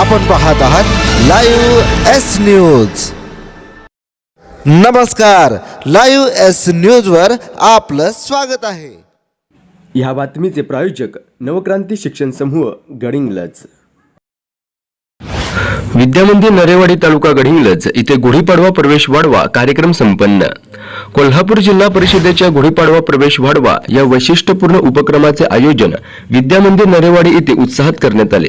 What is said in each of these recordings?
आपण पाहत आहात लाईव्ह एस न्यूज. नमस्कार लाईव्ह एस न्यूजवर आपलं स्वागत आहे. ह्या बातमीचे प्रायोजक नवक्रांती शिक्षण समूह गडिंगलज. विद्यामंदिर नरेवाडी तालुका गडिंग्लज इथे गुढीपाडवा प्रवेश वाढवा कार्यक्रम संपन्न. कोल्हापूर जिल्हा परिषदेच्या गुढीपाडवा प्रवेश वाढवा या वैशिष्ट्यपूर्ण उपक्रमाचे आयोजन विद्यामंदिर नरेवाडी येथे उत्साहात करण्यात आले.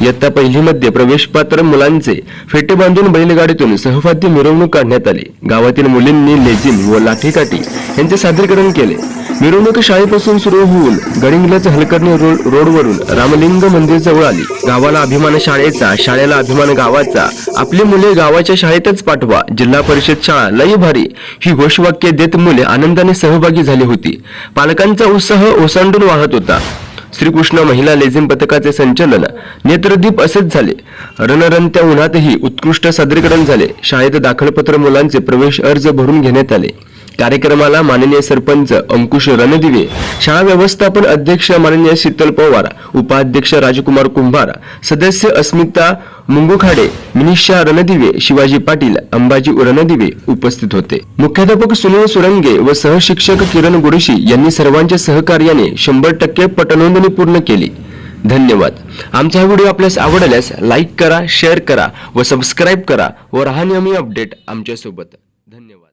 इयत्ता पहिलीमध्ये प्रवेशपात्र मुलांचे फेटे बांधून बैलगाडीतून सहवाद्य मिरवणूक काढण्यात आली. गावातील मुलींनी लेझिम व लाठीकाठी यांचे सादरीकरण केले. मिरवणूक शाळेपासून सुरू होऊन गडिंग्लज हलकर्णी रोड रोडवरून रामलिंग मंदिर जवळ आली. गावाला अभिमान शाळेचा शाळेला अभिमान गावाचा. आपली मुले गावाच्या शाळेतच पाठवा. जिल्हा परिषद शाळा लय भारी. ही घोषवाक्य देत मुले आनंदाने सहभागी झाली होती. पालकांचा उत्साह ओसांडून वाहत होता. श्रीकृष्ण महिला लेझिम पथकाचे संचलन नेत्रदीप असेच झाले. रणरणत्या उन्हातही उत्कृष्ट सादरीकरण झाले. शाळेत दाखलपत्र मुलांचे प्रवेश अर्ज भरून घेण्यात आले. कार्यक्रमाला माननीय सरपंच अंकुश रणदिवे शाळा व्यवस्थापन अध्यक्ष माननीय शीतल पवार उपाध्यक्ष राजकुमार कुंभार सदस्य अस्मिता मुंगुखाडे मिनिषा रणदिवे शिवाजी पाटील अंबाजी रणदिवे उपस्थित होते. मुख्याध्यापक सुनील सुरंगे व सहशिक्षक किरण गुडशी यांनी सर्वांच्या सहकार्याने शंभर टक्के पटनोंदणी पूर्ण केली. धन्यवाद. आमचा हा व्हिडिओ आपल्यास आवडल्यास लाईक करा शेअर करा व सबस्क्राईब करा व राहा नेहमी अपडेट आमच्यासोबत. धन्यवाद.